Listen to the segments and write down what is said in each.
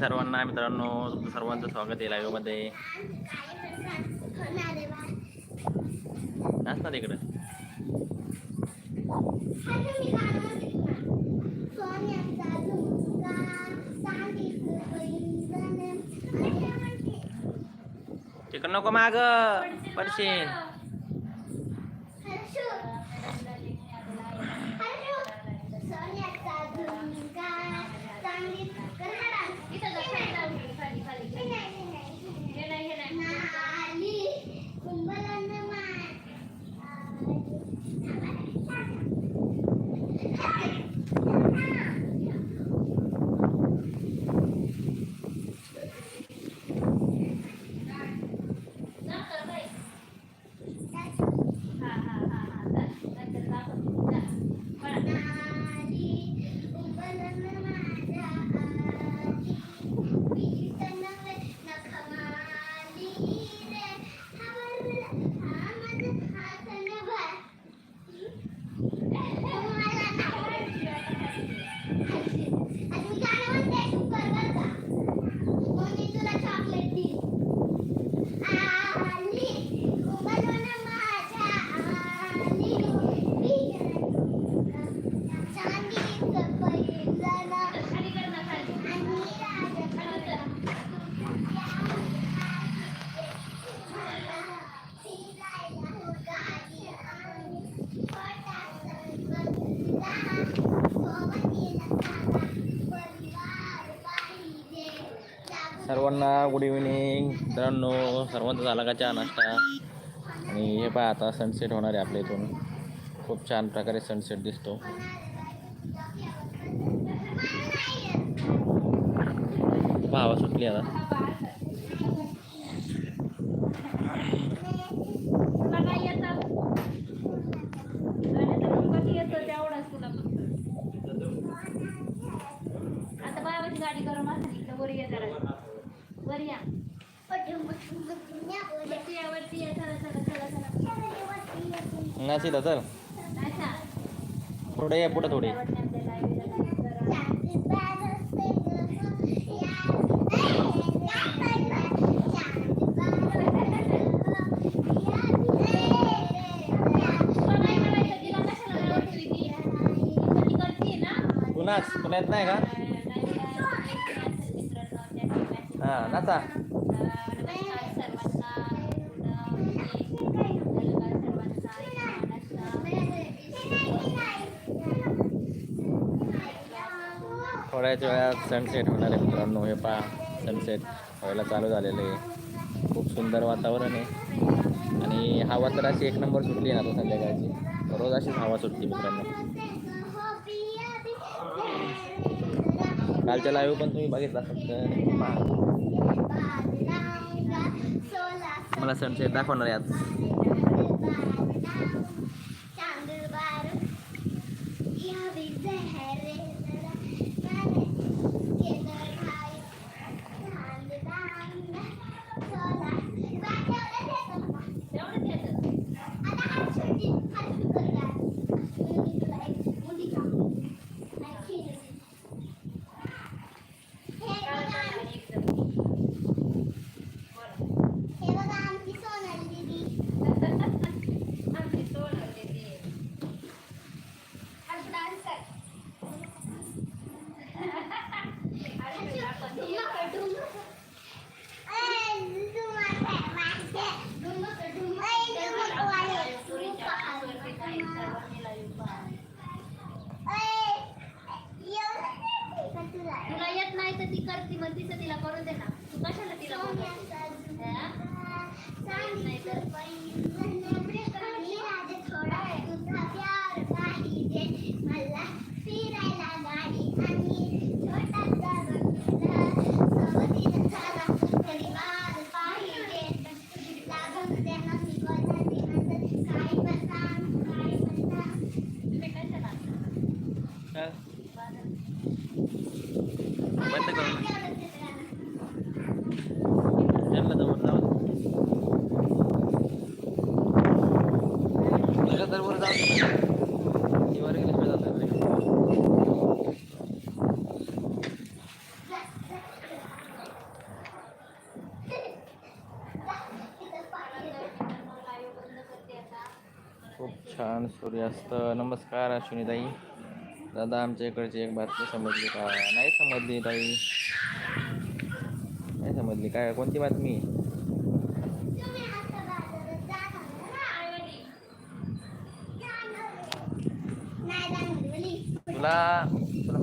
सर्वांना मित्रांनो तुमचं सर्वांचं स्वागत आहे लाईव्हमध्ये. नाच ना तिकडं तिकडं नको माग पडशील चॉकलेट दी आली उमलून माझ्या आली चांदीचं पैंजण आणि राजा सर्वांना गुड इव्हिनिंग मित्रांनो सर्वांचा झाला का चहा नाश्ता? आणि हे पहा आता सनसेट होणार आहे आपल्या इथून. खूप छान प्रकारे सनसेट दिसतो. भावा सुटली आता आता बाबाची गाडी करून इकडे वर ये जरा वर या वरती या वरती या चला चला चला नाशिक चल पुढे ये पुढे थोडे तुला येत नाही का? हां नाचा. थोड्याच वेळात सनसेट होणार आहे मित्रांनो. हे पहा सनसेट व्हायला चालू झालेलं आहे. खूप सुंदर वातावरण आहे. आणि हवा तर अशी एक नंबर सुटली आहे ना आता संध्याकाळची. रोज अशीच हवा सुटली मित्रांनो. कालच्या लाईव्ह पण तुम्ही बघितला फक्त. मला सनसेट दाखवणार आहे आज. Good night. करून दे ना. तू कशाला तिला बोलवते? हा? नाही तर मला फिरायला गाडी आणि छोटा सोबतीला झाला परिवार पाहिजे लागून त्यांना शिकवण्याची नंतर काय पण सांग काय पण सांग तुम्ही कशाला हा? बंद करून त्यांना जवळ जाऊ तर वर जाऊ ती वर गेल्याशिवाय जाता येत नाही. खूप छान सूर्यास्त नमस्कार अश्विनीताई. दादा आमच्या इकडची एक बातमी समजली का? नाही समजली ताई. नाही समजली काय कोणती बातमी? तुला तुला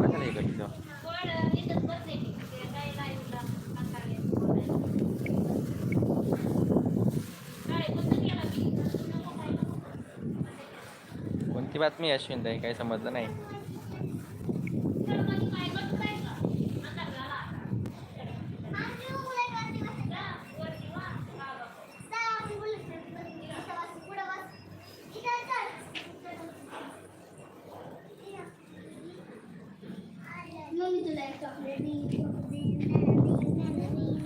कशाला हे करते तेव्हा? पण इथंच बसले मी. ते काय लाईव्हला अंगावर येतं. काय बंद केला मी. नको काय नको. ती बातमी आहे काही समजलं नाही तर मग काय बसताय का? अंधार झाला आता. आम्ही उघडे करते बस. जा, वरती वा. हा बाबा. जा, आपण बोलत नाही. बोलत नाही. इथं बस, पुढं बस. इथं चल. मम्मी तुला एक चॉकलेट देईन, चॉकलेट देईन, देईन.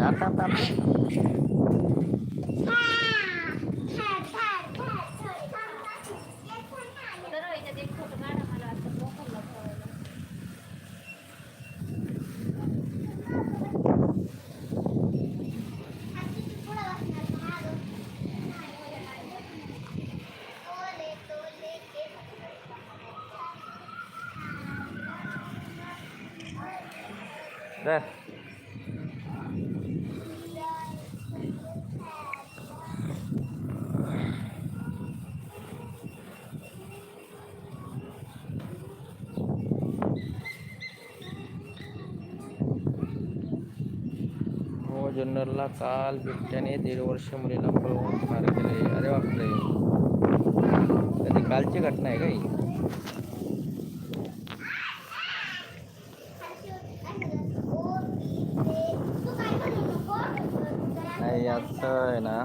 थांब, थांब, थांब. हा. हा, हा, हा. Sorry, थांब, थांब. एक पण नाही. तर ह्याच्यात एक फोटो काढा मला आता मोबाईलला ठेवायला. धर. हो काल बिबट्याने दीड वर्ष मुलीला पळवून मार केले. अरे बापरे. कधी कालची घटना आहे का ही? नाही असं आहे ना.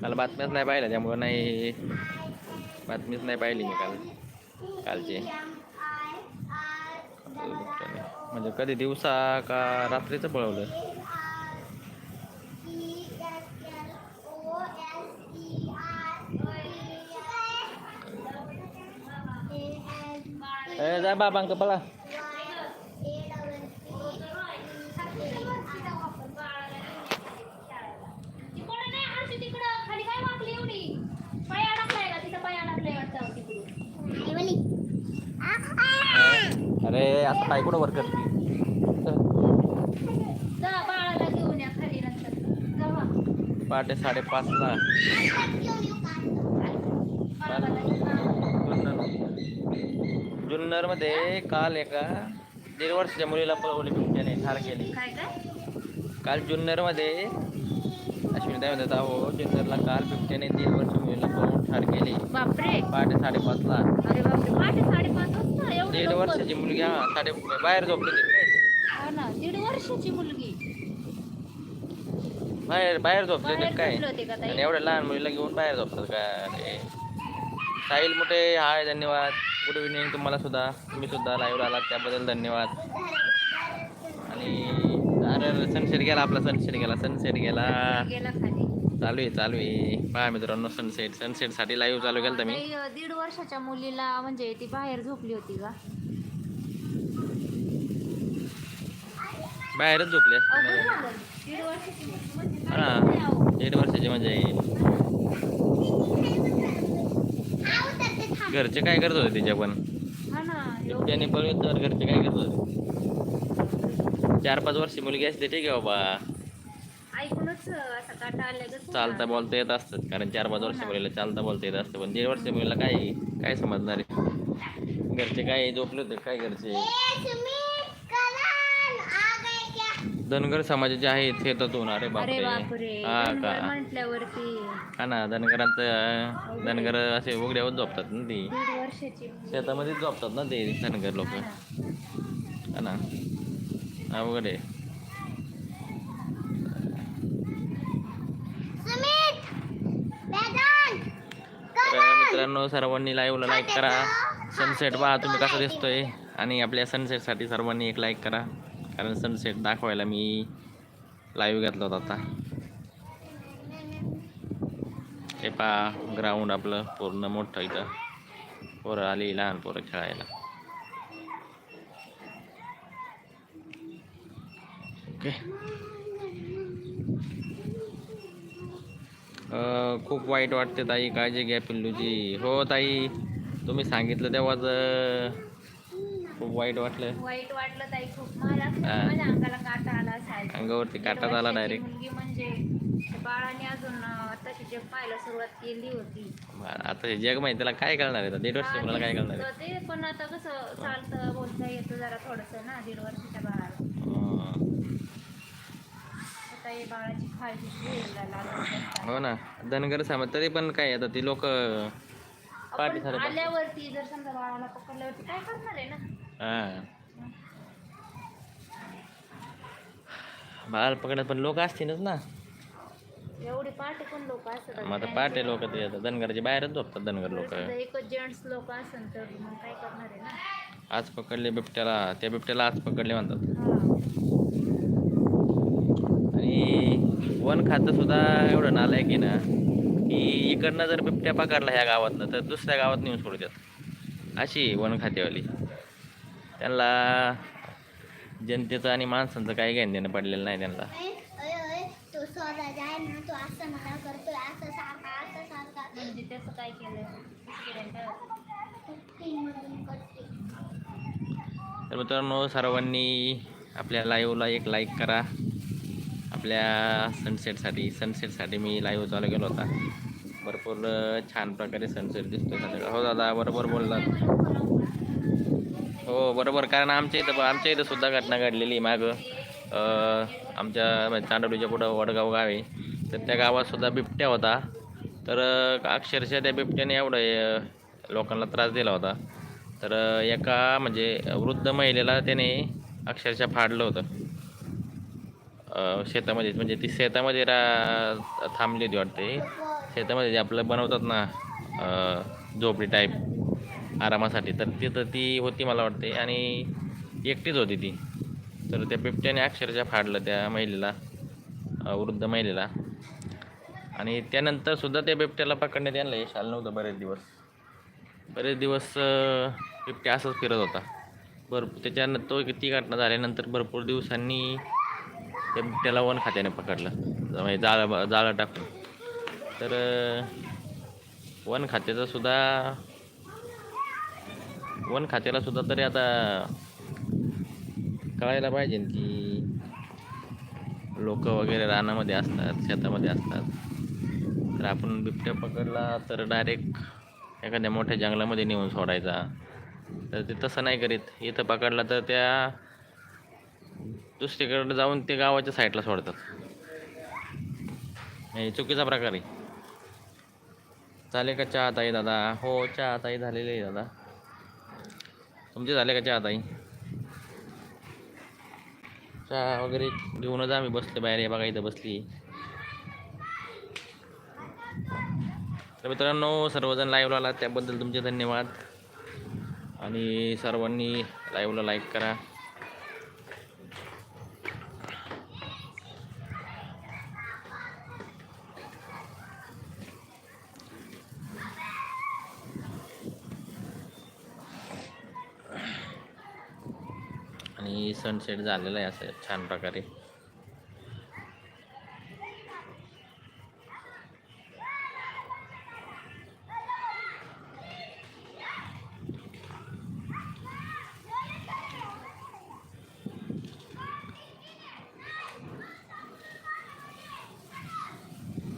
काल बातम्याच नाही पाहिल्या त्यामुळं नाही बातमीच नाही पाहिली मी काल कालची. म्हणजे कधी दिवसा का रात्रीचं पळवलं ए जा बाबांक पळा तिकडं नाही हर्षू तिकडं खाली काय वाकली एवढी पाय अडकलाय का तिथं पाय अडकलाय वाटतं तिकडे अरे आता कुठं वर करते? पहाटे साडेपाचला बाळाला घेऊन जुन्नरमध्ये काल एका दीड वर्षाच्या मुलीला पळवली बिबट्याने ठार केली. काल जुन्नरमध्ये अश्विनीताई म्हणतात अहो जुन्नरला काल बिबट्याने दीड वर्ष मुलीला पळवून ठार केली. बापरे. पहाटे साडेपाचला अरे बापरे पहाटे साडेपाच वाजता? एवढं दीड? वर्षाची मुलगी हा साडे बाहेर झोपली होती. हा ना दीड वर्षाची मुलगी. बाहेर बाहेर झोपले होते बाहेर काय? झोपले होते का ताई? आणि एवढ्या लहान मुलीला घेऊन बाहेर झोपतात का? अरे. साहिल मोठे हाय धन्यवाद. गुड इव्हनिंग तुम्हाला सुद्धा. तुम्ही सुद्धा लाईव्ह आलात त्याबद्दल धन्यवाद. आणि अरे सनसेट गेला आपला सनसेट गेला सनसेट गेला. गेला खाली. चालू आहे चालू आहे. पहा मित्रांनो सनसेट सनसेटसाठी लाईव्ह चालू केलं मी. अं, दीड वर्षाच्या मुलीला म्हणजे ती बाहेर झोपली होती का? बाहेरच झोपले अहो, बरं म्हणजे. झालं. दीड वर्षाची मुलगी म्हणजे हा. अहो. दीड वर्षाची म्हणजे. घरचे काय करत होते तिच्या पण? हा ना एवढं- बिबट्याने पळवत तर घरचे काय करत होते? चार पाच वर्षी मुलगी असते ठीक आहे बाबा. ऐकूनच असा काटा आल्यागत चालता बोलता येत असतात कारण चार पाच वर्ष मुलीला चालता बोलता येत असतं. पण दीड वर्ष मुलीला काय काय समजणार आहे? घरचे काय झोपले होते काय घरचे? धनगर समाजाचे आहेत हे तर दोन अरे अरे बापरे. बापरे हा धनगर का म्हटल्यावरती. हा ना धनगरांचं धनगर असे उघड्यावर झोपतात ना ती. दीड वर्षाची मुलगी. शेतामध्येच झोपतात ना ते धनगर लोक. हा ना. अवघड आहे. तर मित्रांनो सर्वांनी लाईव्हला लाईक करा. सनसेट पहा तुम्ही कसा दिसतोय. आणि आपल्या सनसेटसाठी सर्वांनी एक लाईक करा. कारण सनसेट दाखवायला मी लाईव्ह घेतला होता आता. हे पहा ग्राउंड आपलं पूर्ण मोठं इथं. पोरं आली लहान पोरं खेळायला. ओके. खूप वाईट वाटते ताई काळजी घ्या पिल्लूची. हो ताई तुम्ही सांगितलं तेव्हाच खूप वाईट वाटलं. वाईट वाटलं ताई खूप मला अंगाला काटा आला असायचा. अंगावरती काटाच आला. मुलगी म्हणजे बाळाने अजून तशी जग पाहायला सुरुवात केली होती. आता जग माहिती त्याला काय कळणार आहे? दीड वर्ष मला काय कळणार आहे? ते पण आता कसं चालतं बोलता येतं जरा थोडस ना दीड वर्षाच्या बाळाला अं, आता हे बाळाची काळजी हो ना. धनगर समाज तरी पण काय आता ती लोक पाठी आल्यावरती जर समजा बाळाला पकडल्यावरती काय करणार आहे ना? हा. बाळ पकडत पण लोक असतीलच ना. एवढे पाटे पण लोक असतात. मग आता पाटे लोक ते आता धनगरचे बाहेरच झोपतात धनगर लोक. एकच जेंट्स लोक असेल तर मग काय करणार आहे ना? आज पकडले बिबट्याला त्या बिबट्याला आज पकडले म्हणतात हा. आणि वन खातं सुद्धा एवढं नालायक आहे ना की इकडनं जर बिबट्या पकडला ह्या गावातनं तर दुसऱ्या गावात नेऊन सोडतात. अशी वन खातेवाली. त्यांना जनतेचं आणि माणसांचं काही घेणं देणं पडलेलं नाही त्यांना. तर मित्रांनो सर्वांनी आपल्या लाईव्हला एक लाईक करा. आपल्या सनसेटसाठी सनसेटसाठी मी लाईव्ह चालू केला होता. भरपूर छान प्रकारे सनसेट दिसतो संध्याकाळ हो दादा बरोबर बोललात. हो बरोबर. कारण आमच्या इथं आमच्या इथं सुद्धा घटना घडलेली आहे मागं. आमच्या म्हणजे चांडोलीच्या पुढं वडगाव गाव आहे. तर त्या गावातसुद्धा बिबट्या होता. तर अक्षरशः त्या बिबट्याने एवढं लोकांना त्रास दिला होता. तर एका म्हणजे वृद्ध महिलेला त्याने अक्षरशः फाडलं होतं. शेतामध्ये म्हणजे ती शेतामध्ये रा थांबली होती वाटते. शेतामध्ये जे आपलं बनवतात ना झोपडी टाईप आरामासाठी तर तिथं ती होती मला वाटते. आणि एकटीच होती ती. तर त्या बिबट्याने अक्षरशः फाडलं त्या महिलेला वृद्ध महिलेला. आणि त्यानंतर सुद्धा त्या बिबट्याला पकडण्यात यांना यश आलं नव्हतं बरेच दिवस. बरेच दिवस बिबट्या असंच फिरत होता. भरपूर त्याच्यानंतर तो ती घटना झाल्यानंतर भरपूर दिवसांनी त्या बिबट्याला वन खात्याने पकडलं. म्हणजे जाळं जाळं टाकून. तर वन खात्याचा सुद्धा वन खात्याला सुद्धा तरी आता कळायला पाहिजे की लोक वगैरे रानामध्ये असतात शेतामध्ये असतात. तर आपण बिबट्या पकडला तर डायरेक्ट एखाद्या मोठ्या जंगलामध्ये नेऊन सोडायचा. तर ते तसं नाही करीत. इथं पकडला तर त्या दुसरीकडे जाऊन ते गावाच्या साईडला सोडतात. हे चुकीचा प्रकार आहे. झाले का चहा ताई दादा? हो चहा ताई झालेली आहे दादा. तुमचे झाले का चहा ताई? चहा वगैरे घेऊनच आम्ही बसले बाहेर हे बघा इथं बसली तर मित्रांनो सर्वजण लाईव्हला आला त्याबद्दल तुमचे धन्यवाद. आणि सर्वांनी लाईव्हला लाईक करा आणि सनसेट झालेला आहे असं छान प्रकारे.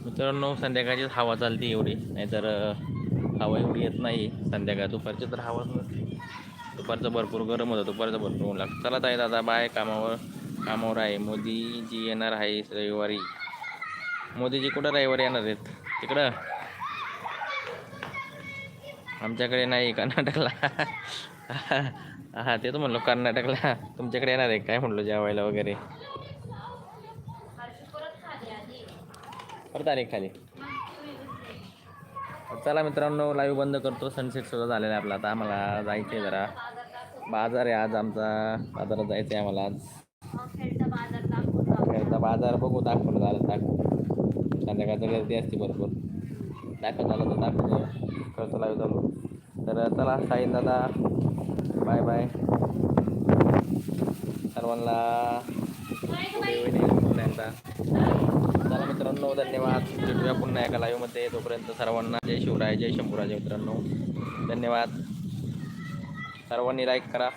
मित्रांनो संध्याकाळचीच हवा चालते एवढी. नाहीतर हवा एवढी येत नाही. संध्याकाळ दुपारची तर हवाच नसते. दुपारचं भरपूर गरम होतं दुपारचं भरपूर ऊन लागतं. चला ताई दादा बाय कामावर कामावर आहे. मोदीजी येणार आहे रविवारी. मोदीजी कुठं रविवारी येणार आहेत? तिकडं? आमच्याकडे नाही कर्नाटकला. हा ते तर म्हणलो कर्नाटकला. तुमच्याकडे येणार आहे काय म्हणलो जेवायला वगैरे? खाली परत आले खाली. चला मित्रांनो लाईव्ह बंद करतो. सनसेट सुद्धा झालेला आहे आपला. आता आम्हाला जायचं आहे जरा. बाजार आहे आज आमचा. बाजारात जायचं आहे आम्हाला आज. खेळता बाजार दाखवतो बघू दाखवलं झालं दाखव संध्याकाळचं गर्दी असते भरपूर. दाखव झालं तर दाखवतो खर्च लाईव्ह चालू. तर चला साईन दादा. Bye bye. सर्वांना चला मित्रांनो धन्यवाद. भेटूया पुन्हा एका लाईव्हमध्ये तोपर्यंत सर्वांना जय शिवराय जय शंभूराजे मित्रांनो. धन्यवाद. सर्वांनी लाईक करा